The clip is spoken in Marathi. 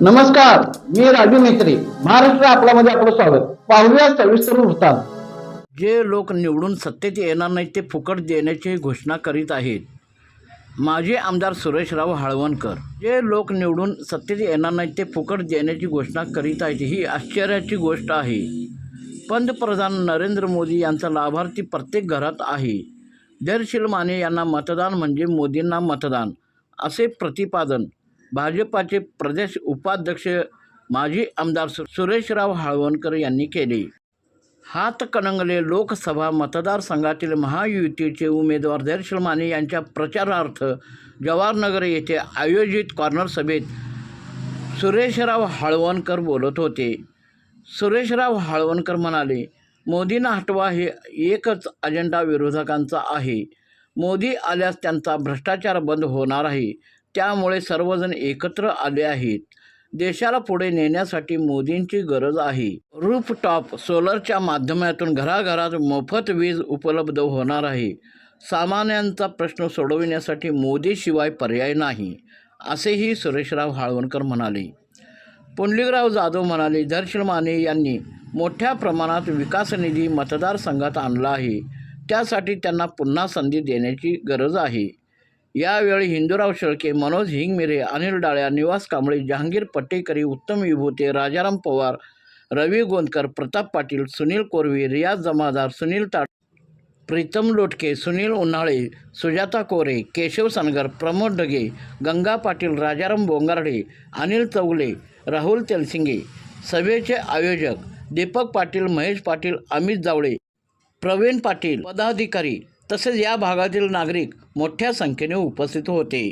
नमस्कार मी राजू मेत्री महाराष्ट्र आपल्यामध्ये आपलं स्वागत. पाहूया सविस्तर वृत्तांत. जे लोक निवडून सत्तेत येणार नाहीत ते फुकट देण्याची घोषणा करीत आहेत. माजी आमदार सुरेशराव हाळवणकर. जे लोक निवडून सत्तेत येणार नाहीत ते फुकट देण्याची घोषणा करीत आहेत ही आश्चर्याची गोष्ट आहे. पंतप्रधान नरेंद्र मोदी यांचा लाभार्थी प्रत्येक घरात आहे. धैर्यशील माने यांना मतदान म्हणजे मोदींना मतदान असे प्रतिपादन भाजपाचे प्रदेश उपाध्यक्ष माजी आमदार सु- सुरेशराव हाळवणकर यांनी केले. हातकणंगले लोकसभा मतदारसंघातील महायुतीचे उमेदवार दर्शल माने यांच्या प्रचारार्थ जवाहरनगर येथे आयोजित कॉर्नर सभेत सुरेशराव हाळवणकर बोलत होते. सुरेशराव हाळवणकर म्हणाले मोदींना हटवा हे एकच अजेंडा विरोधकांचा आहे. मोदी आल्यास त्यांचा भ्रष्टाचार बंद होणार आहे. त्यामुळे सर्वजण एकत्र आले आहेत. देशाला पुढे नेण्यासाठी मोदींची गरज आहे. रूफटॉप सोलरच्या माध्यमातून घराघरात मोफत वीज उपलब्ध होणार आहे. सामान्यांचा प्रश्न सोडविण्यासाठी मोदीशिवाय पर्याय नाही असेही सुरेशराव हाळवणकर म्हणाले. पुंडलिकराव जाधव म्हणाले दर्शन माने यांनी मोठ्या प्रमाणात विकास निधी मतदारसंघात आणला आहे. त्यासाठी त्यांना पुन्हा संधी देण्याची गरज आहे. यावेळी हिंदूराव शेळके मनोज हिंगमिरे अनिल डाळ्या निवास कांबळे जहांगीर पट्टेकरी उत्तम विभूते राजाराम पवार रवी गोंदकर प्रताप पाटील सुनील कोरवी रियाज जमादार सुनील ताट प्रीतम लोटके सुनील उन्हाळे सुजाता कोरे केशव सनगर प्रमोद ढगे गंगा पाटील राजाराम बोंगारडे अनिल चौगले राहुल तेलसिंगे. सभेचे आयोजक दीपक पाटील महेश पाटील अमित जावळे प्रवीण पाटील पदाधिकारी तसेच या भागातील नागरिक मोठ्या संख्येने उपस्थित होते.